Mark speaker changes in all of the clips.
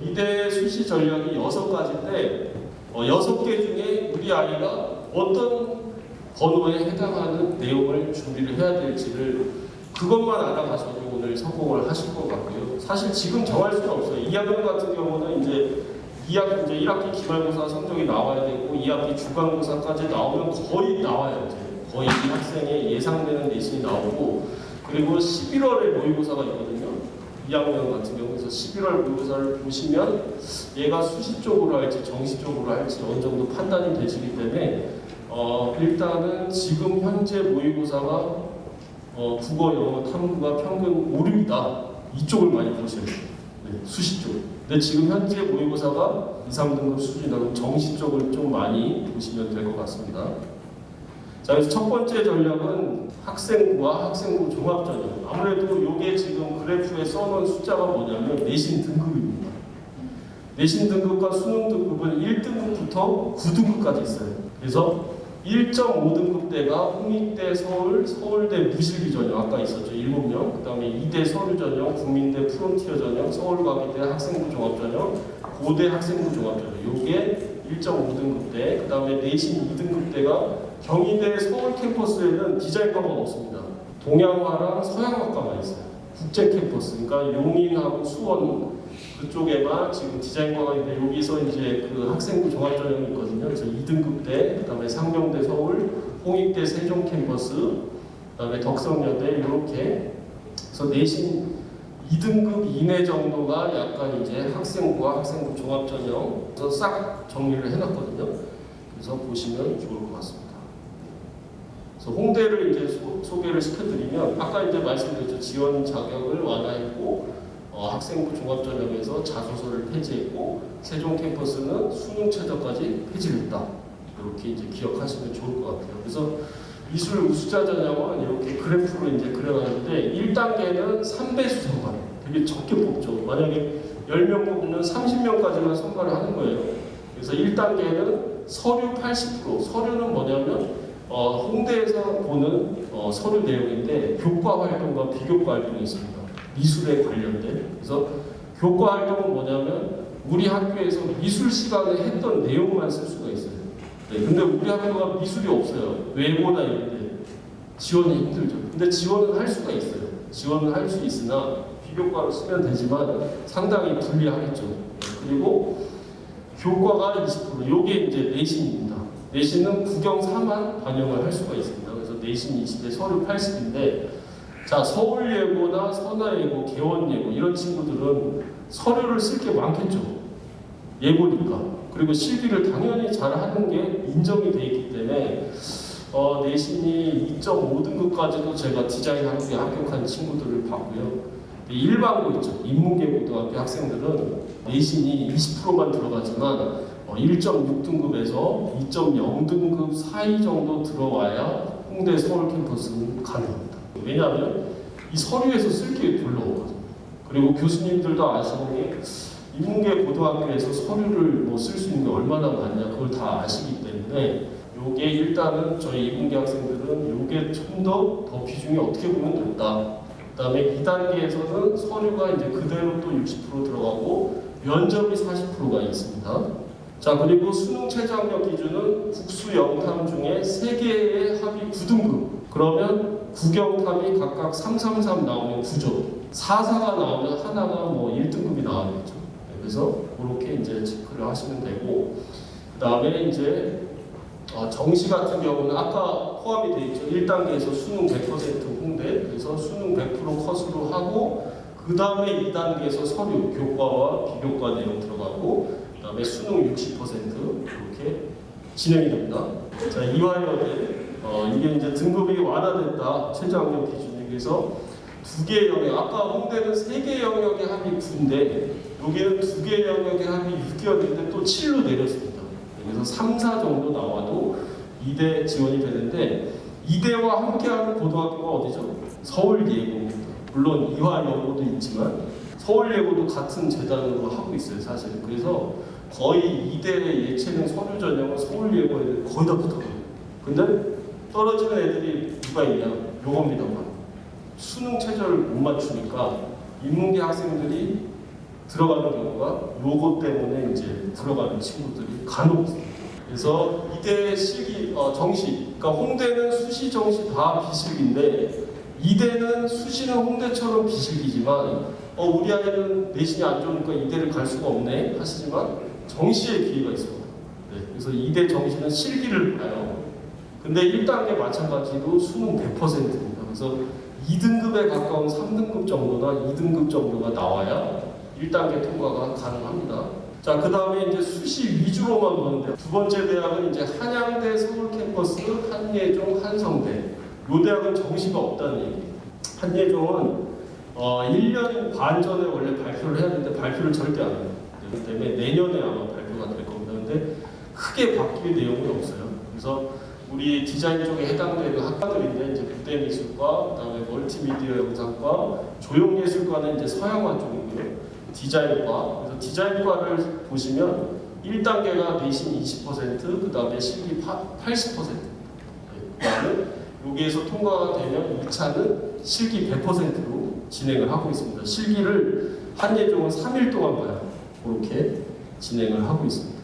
Speaker 1: 미대 수시 전략이 여섯 가지인데 어, 여섯 개 중에 우리 아이가 어떤 번호에 해당하는 내용을 준비를 해야 될지를 그것만 알아가셔도 오늘 성공을 하실 것 같고요. 사실 지금 정할 수는 없어요. 2학년 같은 경우는 이제 2학기 이제 1학기 기말고사 성적이 나와야 되고 2학기 주간고사까지 나오면 거의 나와요. 이제. 거의 이 학생의 예상되는 내신이 나오고 그리고 11월에 모의고사가 있거든요. 2학년 같은 경우에서 11월 모의고사를 보시면 얘가 수시 쪽으로 할지 정시 쪽으로 할지 어느 정도 판단이 되시기 때문에 어, 일단은 지금 현재 모의고사가 어, 국어, 영어, 탐구가 평균 오릅니다. 이쪽을 많이 보세요. 네, 수시 쪽. 근데 지금 현재 모의고사가 2, 3등급 수준이라고 정시 쪽을 좀 많이 보시면 될 것 같습니다. 자, 그래서 첫 번째 전략은 학생부와 학생부 종합전형. 아무래도 이게 지금 그래프에 써놓은 숫자가 뭐냐면 내신 등급입니다. 내신 등급과 수능 등급은 1등급부터 9등급까지 있어요. 그래서 1.5등급대가 홍익대 서울, 서울대 무실기 전형 아까 있었죠 7명 그 다음에 2대 서류 전형, 국민대 프론티어 전형, 서울과기대 학생부 종합 전형, 고대 학생부 종합 전형 요게 1.5등급대 그 다음에 내신 2등급대가 경희대 서울 캠퍼스에는 디자인과가 없습니다 동양화랑 서양학과만 있어요 국제 캠퍼스 그러니까 용인하고 수원 그쪽에만 지금 디자인과가 있는데 여기서 이제 그 학생부 종합전형이 있거든요. 그래서 2등급 대, 그다음에 상명대 서울, 홍익대 세종 캠퍼스, 그다음에 덕성여대 이렇게 그래서 내신 2등급 이내 정도가 약간 이제 학생부와 학생부 종합전형 그래서 싹 정리를 해놨거든요. 그래서 보시면 좋을 것 같습니다. 그래서 홍대를 이제 소, 소개를 시켜드리면 아까 이제 말씀드렸죠 지원 자격을 완화했고 어, 학생부 종합전형에서 자소서를 폐지했고 세종 캠퍼스는 수능 최저까지 폐지했다. 이렇게 이제 기억하시면 좋을 것 같아요. 그래서 미술 우수자 전형은 이렇게 그래프로 이제 그려놨는데 1단계는 3배수 선발. 되게 적게 뽑죠. 만약에 10명 뽑으면 30명까지만 선발을 하는 거예요. 그래서 1단계는 서류 80%. 서류는 뭐냐면 어, 홍대에서 보는 어, 서류 내용인데 교과 활동과 비교과 활동이 있습니다. 미술에 관련된 그래서 교과 활동은 뭐냐면 우리 학교에서 미술 시간에 했던 내용만 쓸 수가 있어요. 네, 근데 우리 학교가 미술이 없어요. 외고나 이런데 지원이 힘들죠. 근데 지원은 할 수가 있어요. 지원은 할 수 있으나 비교과로 쓰면 되지만 상당히 불리하겠죠. 네, 그리고 교과가 20% 요게 이제 내신입니다. 내신은 국영사만 반영을 할 수가 있습니다. 그래서 내신 20에 서류 80인데 자, 서울예고나 선화예고, 개원예고 이런 친구들은 서류를 쓸 게 많겠죠. 예고니까. 그리고 실기를 당연히 잘하는 게 인정이 돼 있기 때문에 어, 내신이 2.5등급까지도 제가 디자인 학교에 합격한 친구들을 봤고요. 일반고 있죠. 인문계 고등학교 학생들은 내신이 20%만 들어가지만 어, 1.6등급에서 2.0등급 사이 정도 들어와야 홍대 서울 캠퍼스는 가능합니다. 왜냐하면 이 서류에서 쓸 게 별로 없거든요. 그리고 교수님들도 아시는 게 인문계 고등학교에서 서류를 뭐 쓸 수 있는 게 얼마나 많냐 그걸 다 아시기 때문에 요게 일단은 저희 인문계 학생들은 요게 좀 더 더 비중이 어떻게 보면 높다. 그다음에 2단계에서는 서류가 이제 그대로 또 60% 들어가고 면접이 40%가 있습니다. 자 그리고 수능 최저학력 기준은 국수 영탐 중에 3개의 합이 9등급. 그러면 국영탐이 각각 333 나오면 9점 44가 나오면 하나가 뭐 1등급이 나와야겠죠. 네, 그래서 그렇게 이제 체크를 하시면 되고 그 다음에 이제 어, 정시 같은 경우는 아까 포함이 돼 있죠. 1단계에서 수능 100% 홍대. 그래서 수능 100% 컷으로 하고 그 다음에 2단계에서 서류 교과와 비교과 내용 들어가고 그 다음에 수능 60% 이렇게 진행이 됩니다. 자, 이화여대 어, 이게 이제 등급이 완화됐다 최저학력 기준이 그래서 두개 영역 아까 홍대는 세개 영역의 합이 9인데 여기는 두개 영역의 합이 6개였는데 또 7로 내렸습니다. 그래서 3, 4 정도 나와도 2대 지원이 되는데 2대와 함께하는 고등학교가 어디죠? 서울예고입니다. 물론 이화여고도 있지만 서울예고도 같은 재단으로 하고 있어요 사실 그래서 거의 2대 예체능 서류 전형은 서울예고 애들 거의 다 붙어요. 근데 떨어지는 애들이 누가 있냐? 요겁니다만. 수능 최저를 못 맞추니까 인문계 학생들이 들어가는 경우가 요거 때문에 이제 들어가는 친구들이 간혹 있습니다. 그래서 이대 실기 어, 정시, 그러니까 홍대는 수시 정시 다 비실기인데 이대는 수시는 홍대처럼 비실기지만 어, 우리 아이는 내신이 안 좋으니까 이대를 갈 수가 없네 하시지만 정시의 기회가 있습니다. 네, 그래서 이대 정시는 실기를 봐요. 근데 1단계 마찬가지로 수능 100%입니다. 그래서 2등급에 가까운 3등급 정도나 2등급 정도가 나와야 1단계 통과가 가능합니다. 자, 그 다음에 이제 수시 위주로만 보는데 두 번째 대학은 이제 한양대 서울 캠퍼스, 한예종, 한성대. 요 대학은 정시가 없다는 얘기예요. 한예종은 어, 1년 반 전에 원래 발표를 해야 되는데 발표를 절대 안 해요. 그렇기 때문에 내년에 아마 발표가 될 겁니다. 근데 크게 바뀔 내용은 없어요. 그래서 우리 디자인 쪽에 해당되는 학과들인데 이제 무대 미술과, 그다음에 멀티미디어 영상과, 조형 예술과는 이제 서양화 쪽이고요. 디자인과, 그래서 디자인과를 보시면 1단계가 내신 20%, 그 다음에 실기 80%. 그 다음에 여기에서 통과가 되면 2차는 실기 100%로 진행을 하고 있습니다. 실기를 한 예종은 3일 동안 봐요. 그렇게 진행을 하고 있습니다.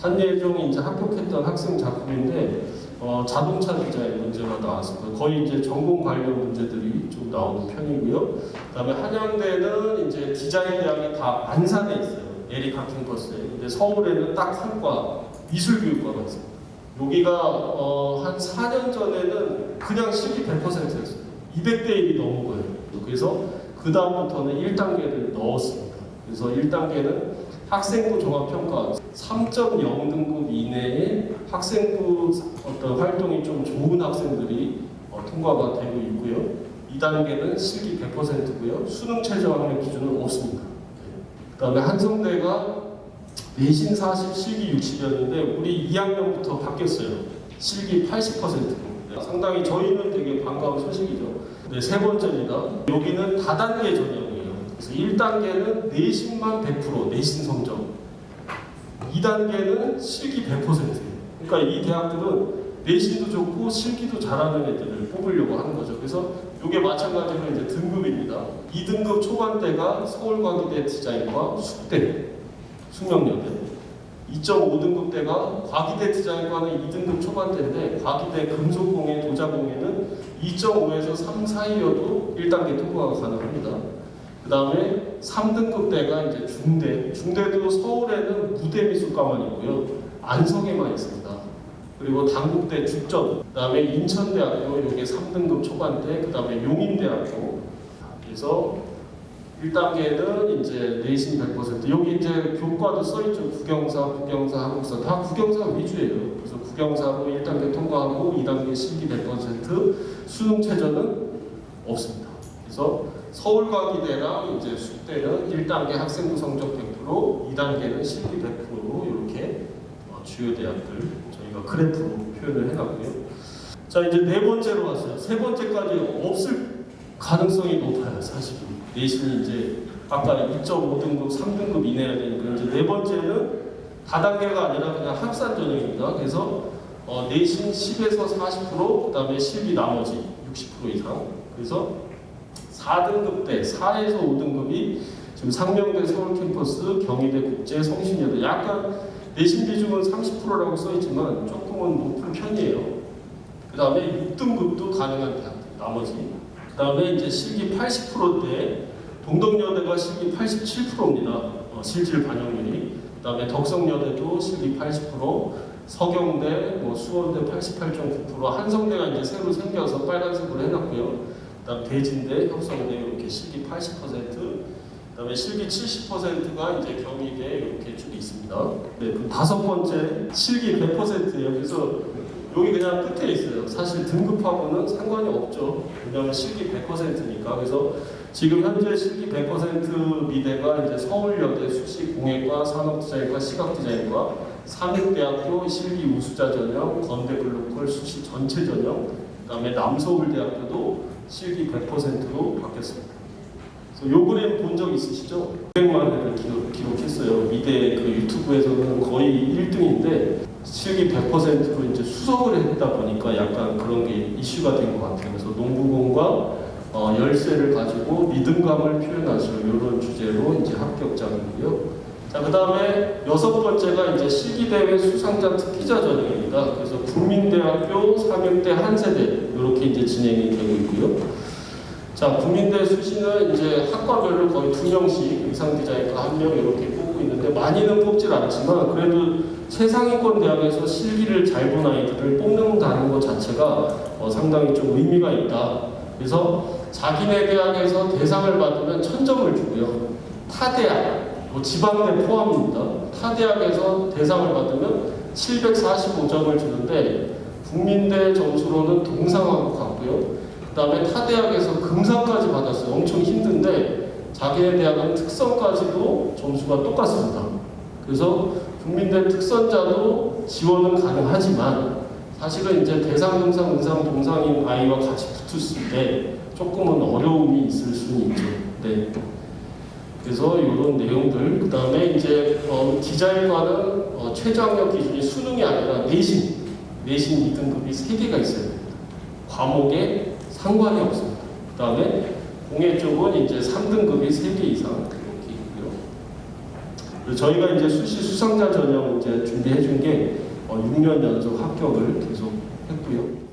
Speaker 1: 한예종이 이제 합격했던 학생 작품인데 어, 자동차 디자인 문제가 나왔습니다. 거의 이제 전공 관련 문제들이 좀 나오는 편이고요. 그다음에 한양대는 이제 디자인 대학이 다 안산에 있어요. 에리카 캠퍼스에. 근데 서울에는 딱 한 과 미술교육과가 있습니다. 여기가 어, 한 4년 전에는 그냥 실기 100%였어요. 200대 1이 넘은 거예요. 그래서 그 다음부터는 1단계를 넣었습니다. 그래서 1단계는 학생부 종합평가 3.0 등급 이내에 학생부 어떤 활동이 좀 좋은 학생들이 어, 통과가 되고 있고요. 2단계는 실기 100%고요. 수능 최저학력 기준은 없습니다. 그 다음에 한성대가 내신 40, 실기 60이었는데 우리 2학년부터 바뀌었어요. 실기 80%로. 상당히 저희는 되게 반가운 소식이죠. 네, 세 번째입니다. 여기는 다단계 전형이에요. 그래서 1단계는 내신만 100%, 내신 성적. 2단계는 실기 100%예요. 그러니까 이 대학들은 내신도 좋고 실기도 잘하는 애들을 뽑으려고 하는 거죠. 그래서 이게 마찬가지로 이제 등급입니다. 2등급 초반대가 서울과기대 디자인과 숙대, 숙명여대. 2.5등급 대가 과기대 디자인과는 2등급 초반대인데 과기대 금속공예, 도자공예는 2.5에서 3 사이여도 1단계 통과가 가능합니다. 그 다음에 3등급 대가 이제 중대, 중대도 서울에는 무대미술과만 있고요. 안성에만 있습니다. 그리고 당국대 축전, 그 다음에 인천대학교, 요게 3등급 초반대, 그 다음에 용인대학교. 그래서 1단계는 이제 내신 100%. 여기 이제 교과도 써있죠. 국영사, 국영사, 한국사. 다 국영사 위주예요. 그래서 국영사로 1단계 통과하고 2단계 실기 100%, 수능 최저는 없습니다. 그래서 서울과기대랑 이제 숙대는 1단계 학생부 성적 100%, 2단계는 실기 100%로 이렇게 어, 주요 대학들 저희가 그래프로 표현을 해놨고요. 자 이제 네 번째로 왔어요. 세 번째까지 없을 가능성이 높아요, 사실. 내신이 이제 아까 2.5등급, 3등급 이내야 되니까 이제 네 번째는 다단계가 아니라 그냥 합산 전형입니다. 그래서 어, 내신 10에서 40%, 그 다음에 실기 나머지 60% 이상. 그래서 4등급 대 4에서 5등급이 지금 상명대 서울 캠퍼스, 경희대 국제, 성신여대 약간 내신 비중은 30%라고 써있지만 조금은 높은 편이에요. 그 다음에 6등급도 가능한 대학들 나머지. 그 다음에 이제 실기 80%대 동덕여대가 실기 87%입니다. 어, 실질 반영률이. 그 다음에 덕성여대도 실기 80%, 서경대, 뭐 수원대 88.9%, 한성대가 이제 새로 생겨서 빨간색으로 해놨고요. 그다음 대진대, 협성대 이렇게 실기 80%, 그다음에 실기 70%가 이제 경희대 이렇게 쭉 있습니다. 네, 그 다섯 번째 실기 100%예요. 그래서 여기 그냥 끝에 있어요. 사실 등급하고는 상관이 없죠. 왜냐하면 실기 100%니까. 그래서 지금 현재 실기 100% 미대가 이제 서울여대 수시공예과, 산업디자인과, 시각디자인과, 상륙대학교 실기 우수자 전형, 건대글로컬 수시 전체 전형, 그다음에 남서울대학교도 실기 100%로 바뀌었습니다. 그래서 요 그램 본 적 있으시죠? 900만 회를 기록, 기록 했어요. 미대 그 유튜브에서는 거의 1등인데 실기 100%로 이제 수석을 했다 보니까 약간 그런 게 이슈가 된 것 같아요. 그래서 농구공과 어, 열쇠를 가지고 수 있는 이런 주제로 이제 합격장이고요. 자, 그 다음에 여섯 번째가 이제 실기대회 수상자 특기자 전형입니다. 그래서 국민대학교 3학대 한 세대 이렇게 이제 진행이 되고 있고요. 자, 국민대 수시는 이제 학과별로 거의 두 명씩 의상 디자인과 한 명 이렇게 뽑고 있는데 많이는 뽑질 않지만 그래도 최상위권 대학에서 실기를 잘 본 아이들을 뽑는다는 것 자체가 어, 상당히 좀 의미가 있다. 그래서 자기네 대학에서 대상을 받으면 천점을 주고요. 타 대학, 뭐 지방대 포함입니다. 타 대학에서 대상을 받으면 745점을 주는데 국민대 점수로는 동상하고 같고요. 그 다음에 타 대학에서 금상까지 받았어요. 엄청 힘든데 자기네 대학은 특성까지도 점수가 똑같습니다. 그래서 국민대 특선자도 지원은 가능하지만 사실은 이제 대상, 금상, 은상, 동상인 아이와 같이 붙을 때 조금은 어려움이 있을 수는 있죠. 네. 그래서 이런 내용들, 그 다음에 이제 어, 디자인과는 어, 최저학력 기준이 수능이 아니라 내신, 내신 2등급이 3개가 있어야 됩니다. 과목에 상관이 없습니다. 그 다음에 공예 쪽은 이제 3등급이 3개 이상 이렇게 있고요. 저희가 이제 수시 수상자 전형 이제 준비해 준게 어, 6년 연속 합격을 계속 했고요.